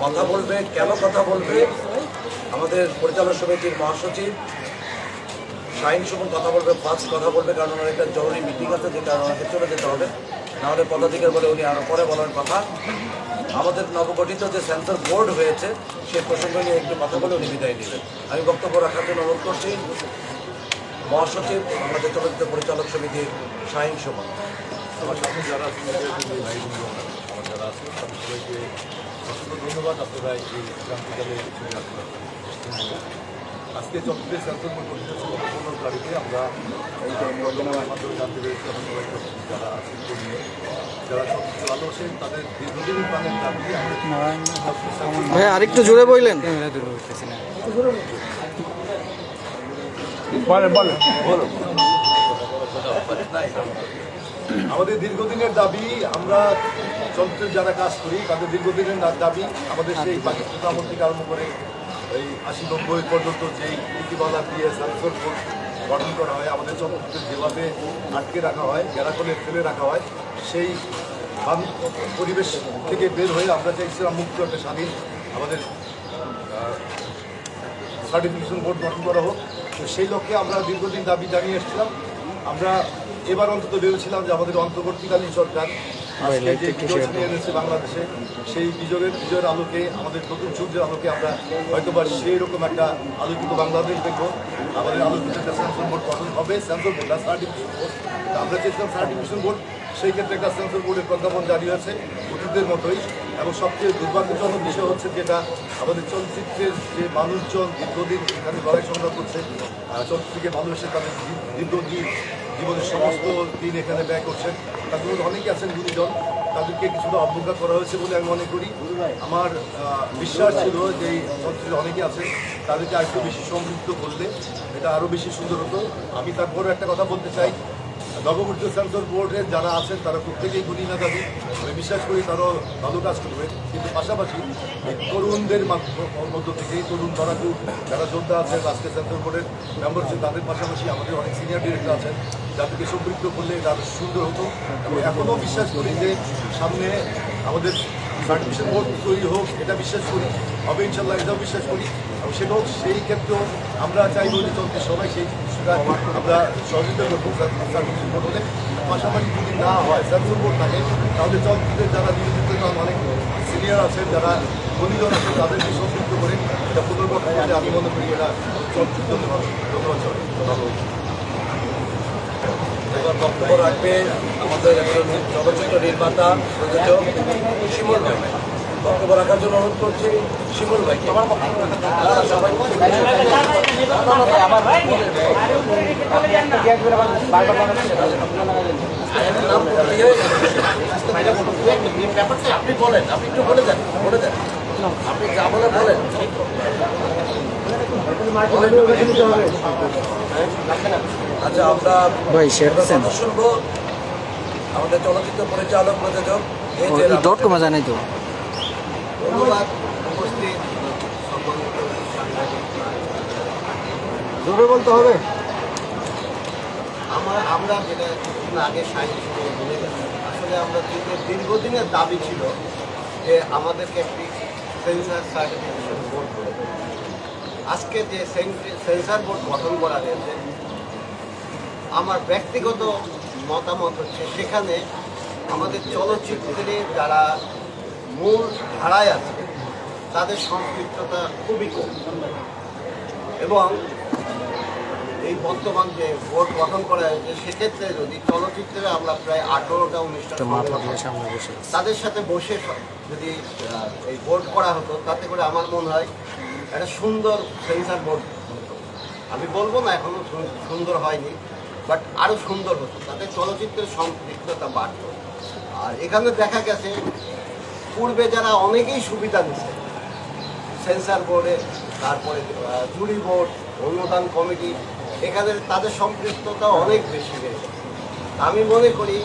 কথা বলবে, কেন কথা বলবে? আমাদের পরিচালক সমিতির মহাসচিব শাহিন সুমন কথা বলবে, ফার্স্ট কথা বলবে, কারণ ওনার একটা জরুরি মিটিং আছে, যে কারণে ওনাকে চলে যেতে হবে। নাহলে পদাধিকার বলে উনি আরও পরে বলার কথা। আমাদের নবগঠিত যে সেন্সর বোর্ড হয়েছে, সে প্রসঙ্গ নিয়ে একটু কথা বলে উনি বিদায় নেবেন। আমি বক্তব্য রাখার জন্য অনুরোধ করছি, মহাসচিব, আমাদের চলচ্চিত্র পরিচালক সমিতির শাহিন সুমন। আমার সাথে যারা যারা সবাইকে অসংখ্য ধন্যবাদ। আপনারা এই ক্রান্তিকালে ছবি আসবেন আজকে বোর্ড পনেরো তারিখে আমরা এই মাধ্যমে জানতে পেরেছি যারা আছেন কর্মী যারা চলচ্চিত্র ভালোবাসেন তাদের দীর্ঘদিনের প্রাণের দাবি আমরা ভাই আরেকটু জোরে বললেন? আমাদের দীর্ঘদিনের দাবি, আমরা চলচ্চিত্রে যারা কাজ করি, তাদের দীর্ঘদিনের দাবি আমাদের সেই পাকিস্তান থেকে আরম্ভ করে এই আশি নব্বই পর্যন্ত যেই নীতিমালা দিয়ে বোর্ড গঠন করা হয়, আমাদের চলচ্চিত্রে যেভাবে আটকে রাখা হয় গ্যারাকলে ফেলে রাখা হয়। সেই পরিবেশ থেকে বের হয়ে আমরা চাইছিলাম মুক্ত একটা স্বাধীন আমাদের সার্টিফিকেশন বোর্ড গঠন করা হোক, তো সেই লক্ষ্যে আমরা দীর্ঘদিন দাবি জানিয়ে এসেছিলাম। আমরা এবার অন্তত ভেবেছিলাম যে আমাদের অন্তর্বর্তীকালীন সরকার আজকে যে বিজয় নিয়ে এনেছে বাংলাদেশে সেই বিজয়ের বিজয়ের আলোকে আমাদের নতুন সূর্যের আলোকে আমরা হয়তোবা সেই রকম একটা আলোকিত বাংলাদেশ দেখব। আমাদের আলোকিত একটা সেন্সর বোর্ড গঠন হবে সেন্সর বোর্ড না সার্টিফিকেশন বোর্ড আমরা চেয়েছিলাম সার্টিফিকেশন বোর্ড সেই ক্ষেত্রে একটা সেন্সর বোর্ডের প্রজ্ঞাপন জারি হয়েছে অতীতের মতোই। এবং সবচেয়ে দুর্ভাগ্যজনক বিষয় হচ্ছে যেটা আমাদের চলচ্চিত্রের যে মানুষজন দীর্ঘদিন এখানে লড়াই সংগ্রাম করছে চলচ্চিত্রকে ভালোবেসে তাদের দীর্ঘদিন জীবনের সমস্ত দিন এখানে ব্যয় করছেন। তাদের মধ্যে অনেকে আছেন গুরুজন, তাদেরকে কিছুটা অবজ্ঞা করা হয়েছে বলে আমি মনে করি। আমার বিশ্বাস ছিল যে চলচ্চিত্রে অনেকে আছে তাদেরকে আরেকটু বেশি সমৃদ্ধ করলে এটা আরও বেশি সুন্দর হতো। আমি তারপরে একটা কথা বলতে চাই নবগঠিত সেন্সর বোর্ডের যারা আছেন, তারা প্রত্যেকেই গুণী মেধাবী। আমি বিশ্বাস করি তারাও ভালো কাজ করবে কিন্তু পাশাপাশি তরুণদের মাধ্য- মধ্য থেকে এই তরুণ ধরাকু যারা যোদ্ধা আছেন, আজকে সেন্সর বোর্ডের মেম্বার আছেন তাদের পাশাপাশি আমাদের অনেক সিনিয়র ডিরেক্টর আছেন। যাদেরকে সম্পৃক্ত করলে এটা সুন্দর হতো। এবং এখনও বিশ্বাস করি যে সামনে আমাদের সার্টিফিকেশন বোর্ড তৈরি হোক, এটা বিশ্বাস করি। হবে ইনশাল্লাহ, এটাও বিশ্বাস করি। সেটাও সেই ক্ষেত্রেও আমরা চাইব যে চলতে সবাই সেই সেটা আমরা সহযোগিতা করব বোর্ড হলে পাশাপাশি যদি না হয় সেন্সর বোর্ড থাকে, তাহলে চলচ্চিত্রের যারা নিয়োজিত অনেক সিনিয়র আছেন, যারা গণিজন আছেন, তাদেরকে সম্পৃক্ত করে এটা পুনর্গঠন করলে আমি মনে করি এটা চলচ্চিত্র এবার বক্তব্য রাখবে আমাদের চলচ্চিত্র নির্মাতা, প্রযোজক, শিমুল বক্তব্য রাখার জন্য অনুরোধ করছি শিমুল ভাই সবাই নাম গেছে। ব্যাপারটা আপনি বলেন আপনি একটু বলে দেন বলে দেন। আপনি যা বলে বলেন। আচ্ছা আমরা ভাই শুনব। আমাদের চলচ্চিত্র পরিচালক প্রযোজক ডট কমে যায় নাই তো। ধন্যবাদ উপস্থিত জোরে বলতে হবে আমরা আমরা যেটা কিছুদিন আগে সাহিত্য বলে গেছি আসলে আমরা দীর্ঘদিনের দাবি ছিল যে আমাদেরকে একটি সেন্সার সার্টিফিকেশন বোর্ড করে দেবে। আজকে যে সেন্সার বোর্ড গঠন করা হয়েছে আমার ব্যক্তিগত মতামত হচ্ছে সেখানে আমাদের চলচ্চিত্রে যারা মূল ধারায় আছে। তাদের সম্পৃক্ততা খুবই কম। এবং এই বর্তমান যে বোর্ড গঠন করা হয়েছে সেক্ষেত্রে যদি চলচ্চিত্রে আমরা প্রায় আঠেরোটা বসে তাদের সাথে বসে যদি এই বোর্ড করা হতো তাতে করে আমার মনে হয় একটা সুন্দর সেন্সার বোর্ড হতো। আমি বলব না এখনও সু- সুন্দর হয়নি বাট আরও সুন্দর হতো। তাতে চলচ্চিত্রের সম্পৃক্ততা বাড়তো। আর এখানে দেখা গেছে পূর্বে যারা অনেকেই সুবিধা নিচ্ছে সেন্সার বোর্ডে, তারপরে জুরি বোর্ড, অনুদান কমিটি, এখানে তাদের সম্পৃক্ততা অনেক বেশি রয়েছে আমি মনে করি,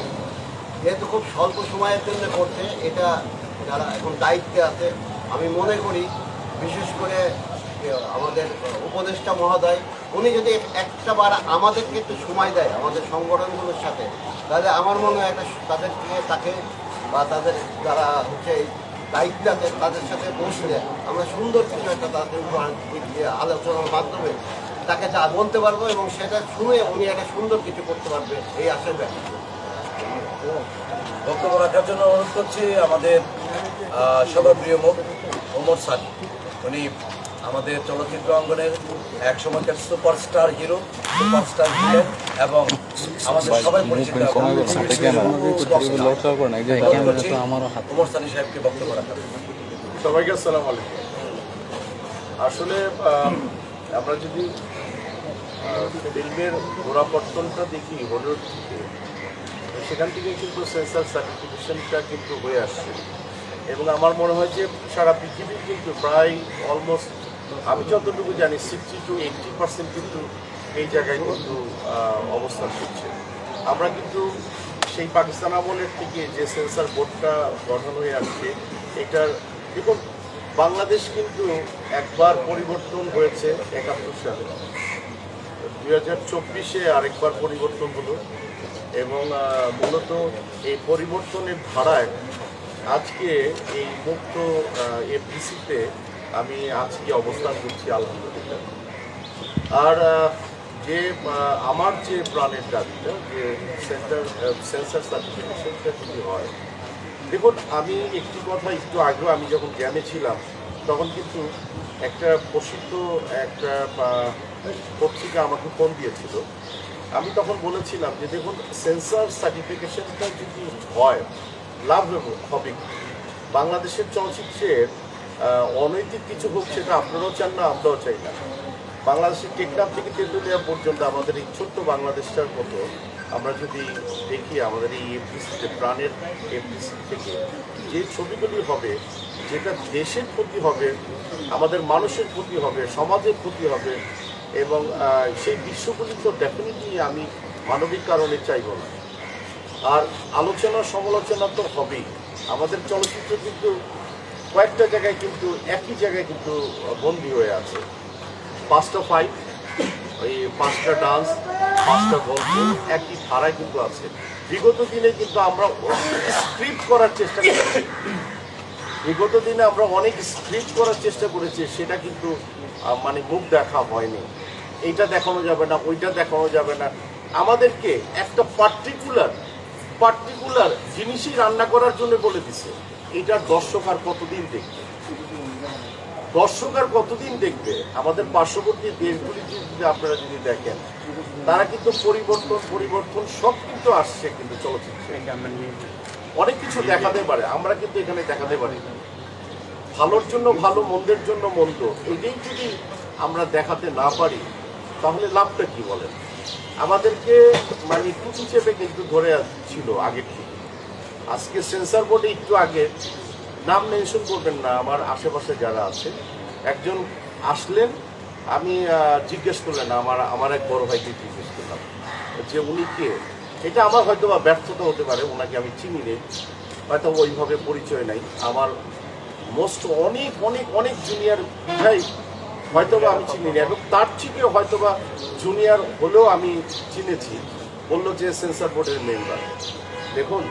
যেহেতু খুব স্বল্প সময়ের জন্য করছে, এটা যারা এখন দায়িত্বে আছে, আমি মনে করি, বিশেষ করে আমাদের উপদেষ্টা মহোদয়, উনি যদি একটা বার আমাদেরকে একটু সময় দেয়, আমাদের সংগঠনগুলোর সাথে, তাহলে আমার মনে হয় একটা তাদেরকে, তাকে বা তাদের যারা হচ্ছে দায়িত্বে তাদের সাথে বসলে আমরা সুন্দর কিছু একটা তাদের আলোচনার মাধ্যমে তাকে যা বলতে পারব এবং সেটা শুনে উনি একটা সুন্দর কিছু করতে পারবে এই করি। বক্তব্য রাখার জন্য অনুরোধ করছি আমাদের আহ, সবার প্রিয় মুখ ওমর সানি উনি আমাদের চলচ্চিত্র অঙ্গনের এক সময়কার সুপারস্টার হিরো সুপারস্টার হিরো এবং আমাদের সবাই পরিচিত ওমর সানি সাহেবকে বক্তব্য রাখার সবাইকে আসসালাম আলাইকুম। আসলে আমরা যদি ফিল্মের গোড়াপত্তনটা দেখি হলিউড থেকে সেখান থেকে কিন্তু সেন্সার সার্টিফিকেশনটা কিন্তু হয়ে আসছে। এবং আমার মনে হয় যে সারা পৃথিবীর কিন্তু প্রায় অলমোস্ট আমি যতটুকু জানি সিক্সটি টু এইটটি পার্সেন্ট কিন্তু এই জায়গায় কিন্তু অবস্থান করছে। আমরা কিন্তু সেই পাকিস্তান আমলের থেকে যে সেন্সার বোর্ডটা গঠন হয়ে আসছে, এটার দেখুন, বাংলাদেশ কিন্তু একবার পরিবর্তন হয়েছে একাত্তর সালে। দুই হাজার চব্বিশে আরেকবার পরিবর্তন হলো এবং মূলত এই পরিবর্তনের ধারায় আজকে এই মুক্ত এফডিসিতে আমি আজকে অবস্থান করছি, আলহামদুলিল্লাহ। আর যে আমার যে প্রাণের দাবিটা, যে সেন্টার সেন্সার সার্টিফিকেশনটা যদি হয়, দেখুন, আমি একটি কথা একটু আগেও আমি যখন জ্ঞানে ছিলাম, তখন কিন্তু একটা প্রসিদ্ধ একটা পত্রিকা আমাকে ফোন দিয়েছিল। আমি তখন বলেছিলাম যে, দেখুন, সেন্সার সার্টিফিকেশনটা যদি হয়, লাভ হবে- বাংলাদেশের চলচ্চিত্রের অনৈতিক কিছু হোক সেটা আপনারাও চান না, আমরাও চাই না। বাংলাদেশের টেকনাফ থেকে তেঁতুলিয়া পর্যন্ত আমাদের এই ছোট্ট বাংলাদেশটার মতো আমরা যদি দেখি আমাদের এই এফডিসিতে, প্রাণের এফডিসি থেকে যে ছবিগুলি হবে, যেটা দেশের ক্ষতি হবে, আমাদের মানুষের ক্ষতি হবে, সমাজের ক্ষতি হবে, এবং সেই দৃশ্যগুলি তো ডেফিনেটলি আমি মানবিক কারণে চাইব না। আর আলোচনা সমালোচনা তো হবেই। আমাদের চলচ্চিত্র কিন্তু কয়েকটা জায়গায় কিন্তু, একই জায়গায় কিন্তু বন্দী হয়ে আছে। পাঁচটা ফাইট ওই পাঁচটা ডান্স পাঁচটা গল্প, একই ধারায় কিন্তু আছে। বিগত দিনে কিন্তু আমরা স্ক্রিপ্ট করার চেষ্টা করেছি। বিগত দিনে আমরা অনেক স্ক্রিপ্ট করার চেষ্টা করেছি, সেটা কিন্তু মানে মুখ দেখা হয়নি। এইটা দেখানো যাবে না, ওইটা দেখানো যাবে না। আমাদেরকে একটা পার্টিকুলার পার্টিকুলার জিনিসই রান্না করার জন্য বলে দিছে। এটার দর্শক আর কতদিন দেখবে? দর্শক আর কতদিন দেখবে? আমাদের পার্শ্ববর্তী দেশগুলি যদি আপনারা যদি দেখেন তারা কিন্তু পরিবর্তন পরিবর্তন সব কিন্তু আসছে কিন্তু চলচ্চিত্রে। অনেক কিছু দেখাতে পারে আমরা কিন্তু এখানে দেখাতে পারি। ভালোর জন্য ভালো মন্দের জন্য মন্দ এটাই যদি আমরা দেখাতে না পারি তাহলে লাভটা কি বলেন? আমাদেরকে মানে টুটি চেপে কিন্তু ধরে ছিল আগের থেকে। আজকে সেন্সার বোর্ডে একটু আগে নাম মেনশন করবেন না, আমার আশেপাশে যারা আছে। একজন আসলেন, আমি জিজ্ঞেস করলেন, আমার আমার এক বড় ভাইকে জিজ্ঞেস করলাম, যে উনি কে? এটা আমার হয়তো বা ব্যর্থতা হতে পারে ওনাকে আমি চিনি নেই হয়তো ওইভাবে পরিচয় নাই। আমার মোস্ট অনেক অনেক অনেক জুনিয়র হয়তো বা আমি চিনি না, এবং তার থেকে হয়তো বা জুনিয়র হলেও আমি চিনেছি। বলল যে সেন্সার বোর্ডের মেম্বার দেখুন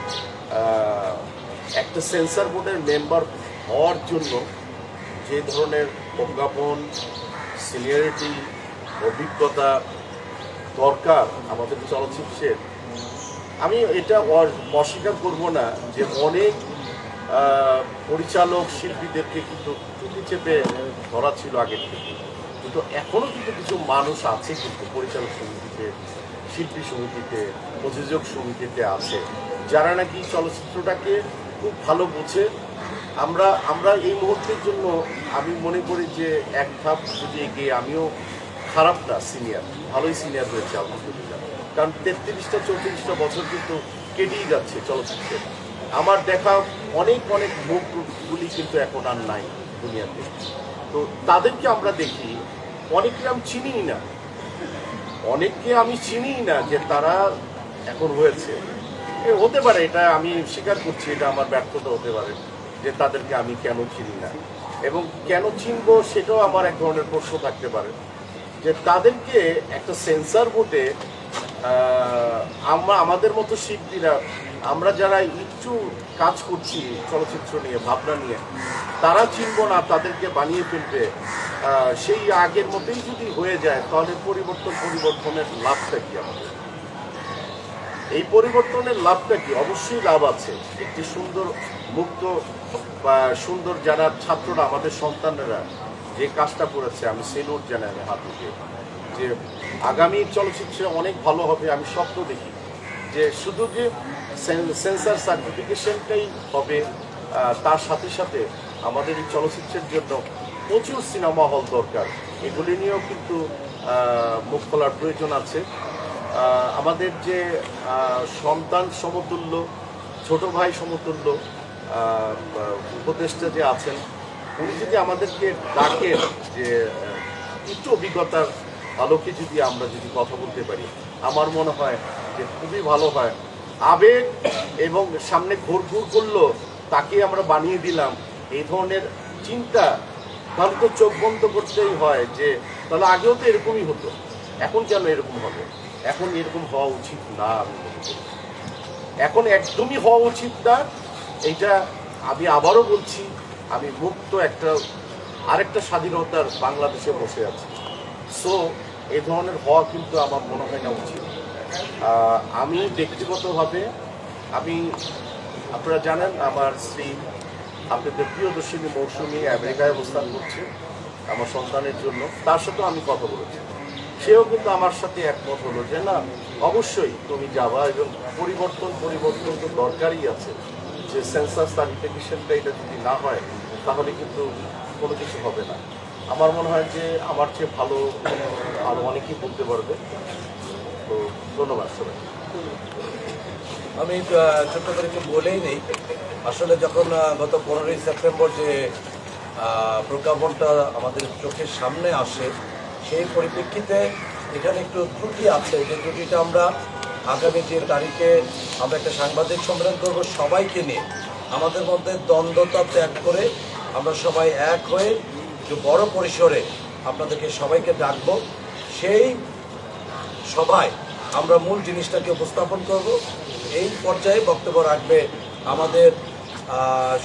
একটা সেন্সার বোর্ডের মেম্বার হওয়ার জন্য যে ধরনের প্রজ্ঞাপন সিনিয়রিটি অভিজ্ঞতা দরকার আমাদের চলচ্চিত্রের আমি এটা অস্বীকার করব না যে অনেক পরিচালক শিল্পীদেরকে কিন্তু টুটি চেপে ধরা ছিল আগের থেকে। কিন্তু এখনও কিন্তু কিছু মানুষ আছে কিন্তু পরিচালক সমিতিতে, শিল্পী সমিতিতে, প্রযোজক সমিতিতে আছে। যারা নাকি চলচ্চিত্রটাকে খুব ভালো বোঝে, আমরা আমরা এই মুহূর্তের জন্য আমি মনে করি যে এক ধাপ যদি এগিয়ে আমিও খারাপ না সিনিয়র, ভালোই সিনিয়র হয়েছে আলহামদুলিল্লাহ। কারণ তেত্রিশটা, চৌত্রিশটা বছর কিন্তু কেটেই যাচ্ছে চলচ্চিত্রে আমার দেখা অনেক অনেক মুখগুলি কিন্তু এখন আর নাই দুনিয়াতে। তো তাদেরকে আমরা দেখি, অনেককে আমি চিনিই না। অনেককে আমি চিনিই না যে তারা এখন হয়েছে। হতে পারে, এটা আমি স্বীকার করছি, এটা আমার ব্যর্থতা হতে পারে, যে তাদেরকে আমি কেন চিনি না। এবং কেন চিনবো সেটাও আমার এক ধরনের প্রশ্ন থাকতে পারে, যে তাদেরকে একটা সেন্সার বোর্ডে আমরা, আমাদের মতো শিল্পীরা, আমরা যারা একটু কাজ করছি চলচ্চিত্র নিয়ে, ভাবনা নিয়ে, তারা চিনব না, তাদেরকে বানিয়ে ফেলবে সেই আগের মতোই যদি হয়ে যায়, তাহলে পরিবর্তন, পরিবর্তনের লাভটা কি আমাদের? এই পরিবর্তনের লাভটা কি? অবশ্যই লাভ আছে। একটি সুন্দর মুক্ত বা সুন্দর যারা ছাত্ররা, আমাদের সন্তানেরা যে কাজটা করেছে, আমি সেলুট জানাই আমি হাত উঠে যে আগামী চলচ্চিত্রে অনেক ভালো হবে, আমি স্বপ্ন দেখি যে শুধু যে সেন্সার সার্টিফিকেশনটাই হবে তার সাথে সাথে আমাদের এই চলচ্চিত্রের জন্য প্রচুর সিনেমা হল দরকার। এগুলি নিয়েও কিন্তু মুখ খোলার প্রয়োজন আছে। আমাদের যে সন্তান সমতুল্য, ছোট ভাই সমতুল্য উপদেষ্টা যে আছেন, উনি যদি আমাদেরকে ডাকেন যে উচ্চ অভিজ্ঞতার আলোকে যদি আমরা যদি কথা বলতে পারি, আমার মনে হয় যে খুবই ভালো হয়। আবেগ এবং সামনে ঘুর ঘুর করল, তাকে আমরা বানিয়ে দিলাম। এই ধরনের চিন্তা তাহলে তো চোখ বন্ধ করতেই হয় যে, তাহলে আগেও তো এরকমই হতো, এখন কেন এরকম হবে? এখন এরকম হওয়া উচিত না। আমি মনে করি এখন একদমই হওয়া উচিত না। এইটা আমি আবারও বলছি, আমি মুক্ত একটা, আরেকটা স্বাধীনতার বাংলাদেশে বসে আছি। সো এ ধরনের হওয়া কিন্তু আমার মনে হয় না উচিত। আমি ব্যক্তিগতভাবে, আমি, আপনারা জানেন আমার স্ত্রী আপনাদের প্রিয়দর্শিনী মৌসুমি আমেরিকায় অবস্থান করছে, আমার সন্তানের জন্য। তার সাথেও আমি কথা বলেছি। সেও কিন্তু আমার সাথে একমত হলো যে না, অবশ্যই তুমি যাবা এবং পরিবর্তন পরিবর্তন তো দরকারই আছে। যে সেন্সাস সার্টিফিকেশনটা এটা যদি না হয়, তাহলে কিন্তু কোনো কিছু হবে না। আমার মনে হয় যে আমার চেয়ে ভালো আরও অনেকেই বলতে পারবে। তো ধন্যবাদ সবাই আমি ছোট্ট করে একটু বলেই নেই। আসলে যখন গত পনেরোই সেপ্টেম্বর যে প্রজ্ঞাপনটা আমাদের চোখের সামনে আসে সেই পরিপ্রেক্ষিতে এখানে একটু ত্রুটি আছে। যে ত্রুটিটা আমরা আগামী যে তারিখে আমরা একটা সাংবাদিক সম্মেলন করব সবাইকে নিয়ে। আমাদের মধ্যে দ্বন্দ্বতা ত্যাগ করে আমরা সবাই এক হয়ে একটু বড় পরিসরে আপনাদেরকে সবাইকে ডাকবো। সেই সভায় আমরা মূল জিনিসটাকে উপস্থাপন করব। এই পর্যায়ে বক্তব্য রাখবে আমাদের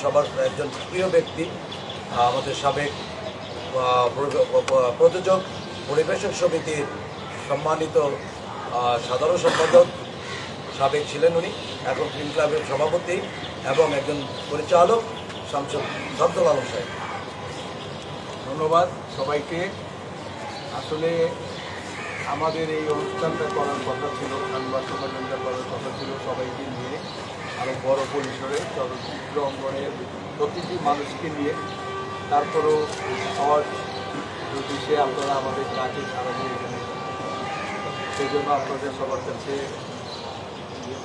সবার একজন প্রিয় ব্যক্তি আমাদের সাবেক প্রযোজক পরিবেশক সমিতির সম্মানিত সাধারণ সম্পাদক সাবেক ছিলেন উনি, এখন ফিল্ম ক্লাবের সভাপতি এবং একজন পরিচালক শামসুল শামসুল আলম সাহেব। ধন্যবাদ সবাইকে। আসলে আমাদের এই অনুষ্ঠানটা করার কথা ছিল সংবাদ সম্মেলনটা করার কথা ছিল সবাইকে নিয়ে আরও বড় পরিসরে চলচ্চিত্র অঙ্গনের প্রতিটি মানুষকে নিয়ে। তারপরেও সহজ সে আপনারা আমাদের কাছে সারা দিয়ে এখানে সেই জন্য আপনাদের সবার কাছে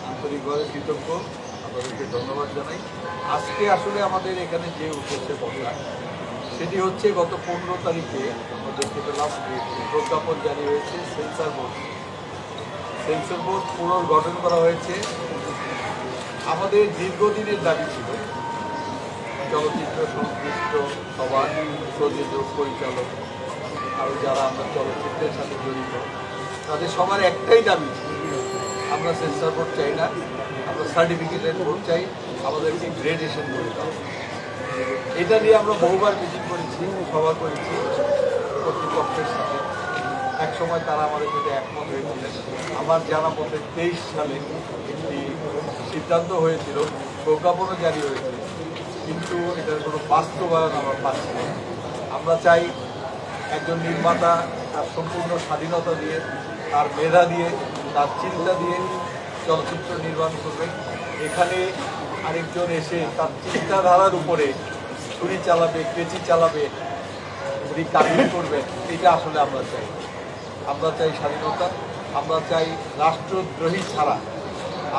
আন্তরিকভাবে কৃতজ্ঞ। আপনাদেরকে ধন্যবাদ জানাই। আজকে আসলে আমাদের এখানে যে উদ্দেশ্যে বসা সেটি হচ্ছে গত পনেরো তারিখে আমরা দেখতে পেলাম প্রজ্ঞাপন জারি হয়েছে সেন্সার বোর্ড। সেন্সার বোর্ড পুনর্গঠন করা হয়েছে। আমাদের দীর্ঘদিনের দাবি ছিল, চলচ্চিত্র সংশ্লিষ্ট সবার প্রযোজক পরিচালক আরও যারা আমরা চলচ্চিত্রের সাথে জড়িত, তাদের সবার একটাই দাবি, আমরা সেন্সার বোর্ড চাই না, আমরা সার্টিফিকেটের বোর্ড চাই, আমাদেরকে গ্রেডেশন করে দাও। এটা নিয়ে আমরা বহুবার মিটিং করেছি, সভা করেছি কর্তৃপক্ষের সাথে। এক সময় তারা আমাদের সাথে একমত হয়েছিলেন। আমার জানা মতে তেইশ সালে একটি সিদ্ধান্ত হয়েছিল, প্রজ্ঞাপনও জারি হয়েছিল। কিন্তু এটার কোনো বাস্তবায়ন আমরা পাচ্ছি আমরা চাই একজন নির্মাতা তার সম্পূর্ণ স্বাধীনতা দিয়ে, তার মেধা দিয়ে, তার চিন্তা দিয়ে চলচ্চিত্র নির্মাণ করবে। এখানে আরেকজন এসে তার চিন্তাধারার উপরে ছুরি চালাবে কেচি চালাবে, উনি কাহিনী করবেন। এটা আসলে আমরা চাই। আমরা চাই স্বাধীনতা, আমরা চাই রাষ্ট্রদ্রোহী ছাড়া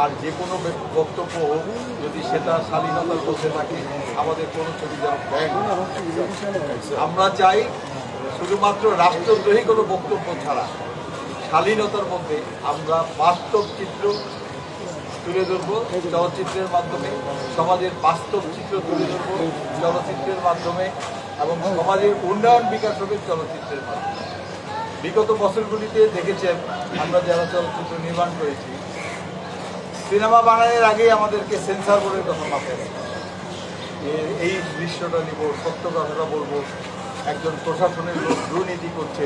আর যে কোনো বক্তব্য হোক, যদি সেটা স্বাধীনতার মধ্যে থাকে, আমাদের কোনো ছবি যেন আমরা চাই শুধুমাত্র রাষ্ট্রদ্রোহী কোনো বক্তব্য ছাড়া। শালীনতার মধ্যে আমরা বাস্তব চিত্র তুলে ধরবো, চলচ্চিত্রের মাধ্যমে, সমাজের বাস্তব চিত্র তুলে ধরবো চলচ্চিত্রের মাধ্যমে এবং সমাজের উন্নয়ন বিকাশ হবে চলচ্চিত্রের মাধ্যমে। বিগত বছরগুলিতে দেখেছেন আমরা যারা চলচ্চিত্র নির্মাণ করেছি। সিনেমা বানানোর আগেই আমাদেরকে সেন্সার বোর্ডের কথা মাথায় এই দৃশ্যটা নিব, সত্য কথাটা বলব। একজন প্রশাসনের লোক দুর্নীতি করছে,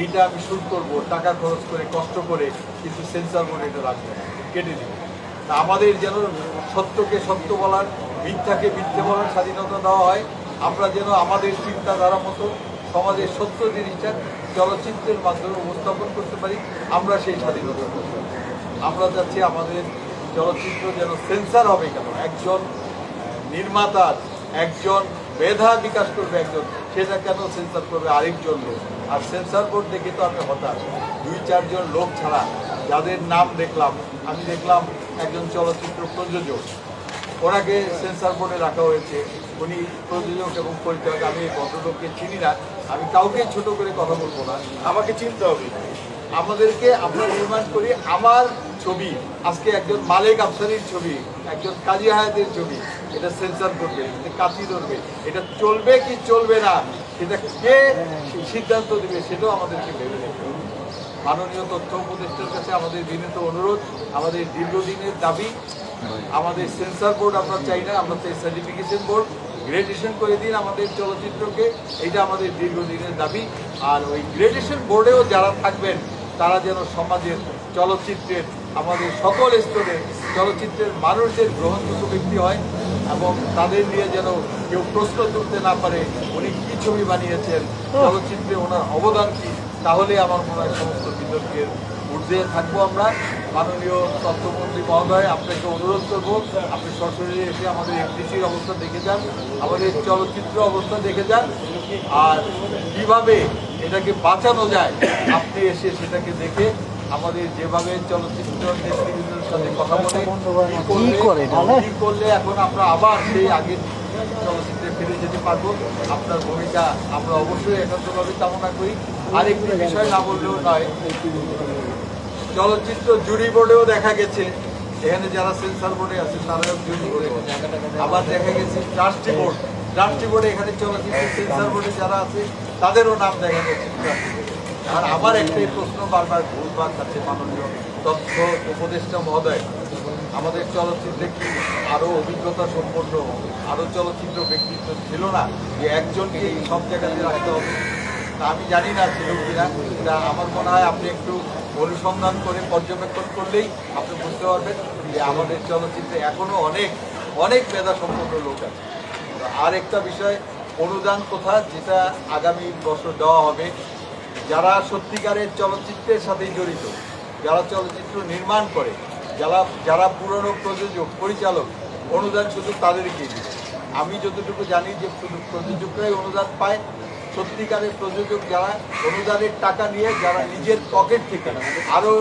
এইটা আমি শুট করব, টাকা খরচ করে, কষ্ট করে কিন্তু সেন্সার বোর্ড এটা রাখবে কেটে দিবে তা আমাদের যেন সত্যকে সত্য বলার, মিথ্যাকে মিথ্যে বলার স্বাধীনতা দেওয়া হয়, আমরা যেন আমাদের চিন্তাধারা মতো সমাজের সত্য জিনিসটা চলচ্চিত্রের মাধ্যমে উপস্থাপন করতে পারি, আমরা সেই স্বাধীনতা। আমরা চাচ্ছি আমাদের চলচ্চিত্র যেন সেন্সার হবে কেন একজন নির্মাতা একজন মেধা বিকাশ করবে একজন সেটা কেন সেন্সার করবে আরেকজন লোক? আর সেন্সার বোর্ড দেখে তো আমি হতাশ। দুই, চারজন লোক ছাড়া যাদের নাম দেখলাম, আমি দেখলাম একজন চলচ্চিত্র প্রযোজক। ওনাকে সেন্সার বোর্ডে রাখা হয়েছে, উনি প্রযোজক এবং পরিচালক, আমি এই ভদ্রলোককে চিনি না। আমি কাউকে ছোট করে কথা বলব না। আমাকে চিনতে হবে। আমাদেরকে, আমরা নির্মাণ করি আমার ছবি। আজকে একজন মালিক আফসারির ছবি, একজন কাজী হায়াতের ছবি। এটা সেন্সার করবে এটা কাঁচি ধরবে, এটা চলবে কি চলবে না সেটা কে সিদ্ধান্ত দেবে সেটাও আমাদেরকে ভেবে হবে। মাননীয় তথ্য উপদেষ্টার কাছে আমাদের বিনীত অনুরোধ, আমাদের দীর্ঘদিনের দাবি, আমাদের সেন্সার বোর্ড আমরা চাই না, আমরা চাই সার্টিফিকেশন বোর্ড গ্রেডেশন করে দিন আমাদের চলচ্চিত্রকে, এইটা আমাদের দীর্ঘদিনের দাবি। আর ওই গ্রেডেশন বোর্ডেও যারা থাকবেন, তারা যেন সমাজের চলচ্চিত্রের, আমাদের সকল স্তরে চলচ্চিত্রের মানুষদের গ্রহণযোগ্য ব্যক্তি হয় এবং তাদের নিয়ে যেন কেউ প্রশ্ন তুলতে না পারে উনি কী ছবি বানিয়েছেন চলচ্চিত্রে ওনার অবদান কী তাহলে আমার মনে হয় সমস্ত বিতর্কের ঊর্ধ্বে থাকব আমরা। মাননীয় তথ্যমন্ত্রী মহোদয় আপনাকে অনুরোধ করব আপনি সরাসরি এসে আমাদের এফডিসির অবস্থা দেখে যান আমাদের চলচ্চিত্র অবস্থা দেখে যান। আর কীভাবে এটাকে বাঁচানো যায় আপনি এসে সেটাকে দেখে আমাদের যেভাবে চলচ্চিত্র নেতৃবৃন্দের সাথে কথা বলে কি করলে করে কি করলে এখন আমরা আবার সেই আগের চলচ্চিত্রে ফিরে যেতে পারব? আপনার ভূমিকা আমরা অবশ্যই একান্তভাবে কামনা করি। আরেকটি বিষয় না বললেও নয় চলচ্চিত্র জুরি বোর্ডেও দেখা গেছে। এখানে যারা সেন্সার বোর্ডে আছে তারাও জুরি বোর্ডে আবার দেখা গেছে ট্রাস্টি বোর্ড ট্রাস্টি বোর্ডে এখানে চলচ্চিত্র সেন্সার বোর্ডে যারা আছে তাদেরও নাম দেখা গেছে। আর আমার একটাই প্রশ্ন বারবার ঘুরবার কাছে মাননীয় তথ্য উপদেষ্টা মহোদয়, আমাদের চলচ্চিত্রে কি আরও অভিজ্ঞতা সম্পন্ন আরও চলচ্চিত্র ব্যক্তিত্ব ছিল না? যে একজনকে এই সব জায়গাতে রাখতে হবে। তা আমি জানি না ছিল কিনা। তা আমার মনে হয় আপনি একটু অনুসন্ধান করে পর্যবেক্ষণ করলেই আপনি বুঝতে পারবেন যে আমাদের চলচ্চিত্রে এখনও অনেক অনেক মেধা সম্পন্ন লোক আছে। আর একটা বিষয়, অনুদান কোথা? যেটা আগামী বছর দেওয়া হবে যারা সত্যিকারের চলচ্চিত্রের সাথে জড়িত, যারা চলচ্চিত্র নির্মাণ করে, যারা যারা পুরনো প্রযোজক, পরিচালক, অনুদান শুধু তাদেরকে দিবে। আমি যতটুকু জানি যে শুধু প্রযোজকরাই অনুদান পায়, সত্যিকারের প্রযোজক যারা অনুদানের টাকা নিয়ে, যারা নিজের পকেট থেকে আরও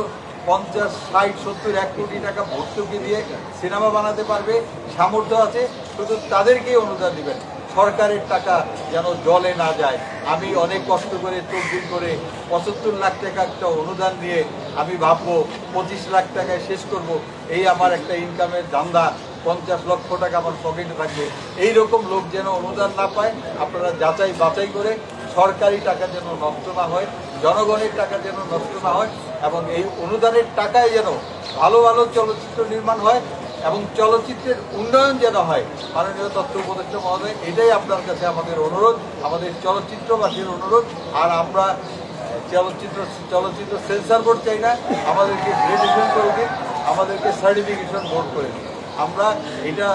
পঞ্চাশ, ষাট, সত্তর, এক কোটি টাকা ভর্তুকি দিয়ে সিনেমা বানাতে পারবে, সামর্থ্য আছে, শুধু তাদেরকেই অনুদান দিবেন। সরকারের টাকা যেন জলে না যায়। আমি অনেক কষ্ট করে তকবির করে, পঁচাত্তর লাখ টাকা একটা অনুদান দিয়ে আমি ভাববো, পঁচিশ লাখ টাকায় শেষ করব। এই আমার একটা ইনকামের ধান্দা, পঞ্চাশ লক্ষ টাকা আমার পকেটে থাকবে। এই রকম লোক যেন অনুদান না পায়, আপনারা যাচাই বাছাই করে সরকারি টাকা যেন নষ্ট না হয়, জনগণের টাকা যেন নষ্ট না হয়, এবং এই অনুদানের টাকায় যেন ভালো ভালো চলচ্চিত্র নির্মাণ হয় এবং চলচ্চিত্রের উন্নয়ন যেন হয়, মাননীয় তথ্য উপদেষ্টা মহোদয়, এটাই আপনার কাছে আমাদের অনুরোধ, আমাদের চলচ্চিত্রবাসীর অনুরোধ। আর আমরা চলচ্চিত্র চলচ্চিত্র সেন্সার বোর্ড চাই না, আমাদেরকে গ্রেডেশন করে দিন, আমাদেরকে সার্টিফিকেশন বোর্ড করে দিন। আমরা এটা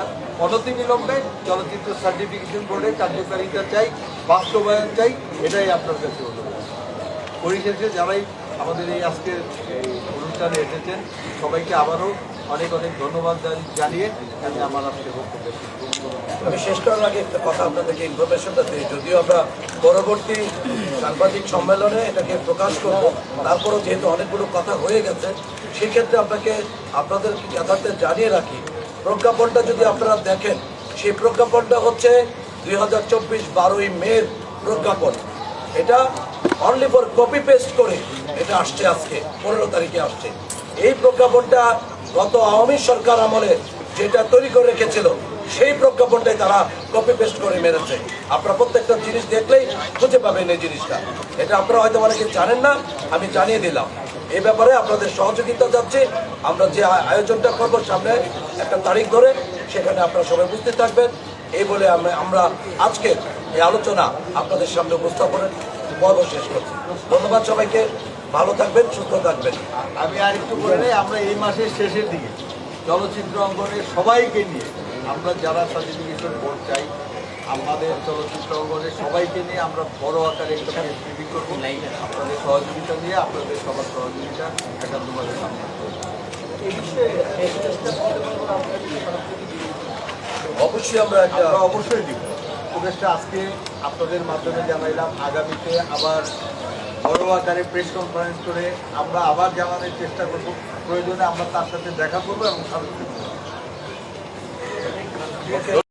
অনতিবিলম্বে চলচ্চিত্র সার্টিফিকেশন বোর্ডের কার্যকারিতা চাই, বাস্তবায়ন চাই, এটাই আপনার কাছে অনুরোধ। পরিশেষে যারাই আমাদের এই আজকের অনুষ্ঠানে এসেছেন, সবাইকে আবারও অনেক অনেক ধন্যবাদ জানিয়ে আমি আমার আজকে বক্তব্য আমি শেষ করার আগে একটা কথা আপনাদেরকে ইনফরমেশনটা দিই। যদিও আমরা পরবর্তী সাংবাদিক সম্মেলনে এটাকে প্রকাশ করব, তারপরও যেহেতু অনেকগুলো কথা হয়ে গেছে, সেক্ষেত্রে আপনাকে আপনাদের যথার্থে জানিয়ে রাখি, প্রজ্ঞাপনটা যদি আপনারা দেখেন, সেই প্রজ্ঞাপনটা হচ্ছে দুই হাজার চব্বিশ বারোই মের প্রজ্ঞাপন। এটা অনলি ফর কপি পেস্ট করে এটা আসছে আজকে, পনেরো তারিখে আসছে। এই প্রজ্ঞাপনটা গত আওয়ামী সরকার আমলে যেটা তৈরি করে রেখেছিল, সেই প্রজ্ঞাপনটাই তারা কপি পেস্ট করে মেরেছে। আপনারা প্রত্যেকটা জিনিস দেখলেই খুঁজে পাবেন এই জিনিসটা। এটা আপনারা হয়তো অনেকে জানেন না, আমি জানিয়ে দিলাম। এই ব্যাপারে আপনাদের সহযোগিতা যাচ্ছে। আমরা যে আয়োজনটা করব সামনে একটা তারিখ ধরে, সেখানে আপনারা সবাই উপস্থিত থাকবেন। এই বলে আমরা আমরা আজকে এই আলোচনা আপনাদের সামনে উপস্থাপনের পর্ব শেষ করছি। ধন্যবাদ সবাইকে। ভালো থাকবেন সুস্থ থাকবেন। আমি আর একটু বলে নেই আমরা এই মাসের শেষের দিকে চলচ্চিত্র অঙ্গনে সবাইকে নিয়ে আমরা যারা সার্টিফিকেশন বোর্ড চাই আমাদের চলচ্চিত্র অঙ্গনে সবাইকে নিয়ে আমরা বড় আকারে একটা প্রেস মিটিং করব। আপনাদের সহযোগিতা নিয়ে আপনাদের সবার সহযোগিতা একান্তভাবে সামনে। অবশ্যই আমরা একটা অবশ্যই দিব। উপদেশটা আজকে আপনাদের মাধ্যমে জানাইলাম আগামীতে আবার বড় আকারে প্রেস কনফারেন্স করে আমরা আবার জানানোর চেষ্টা করব। প্রয়োজনে আমরা তার সাথে দেখা করব এবং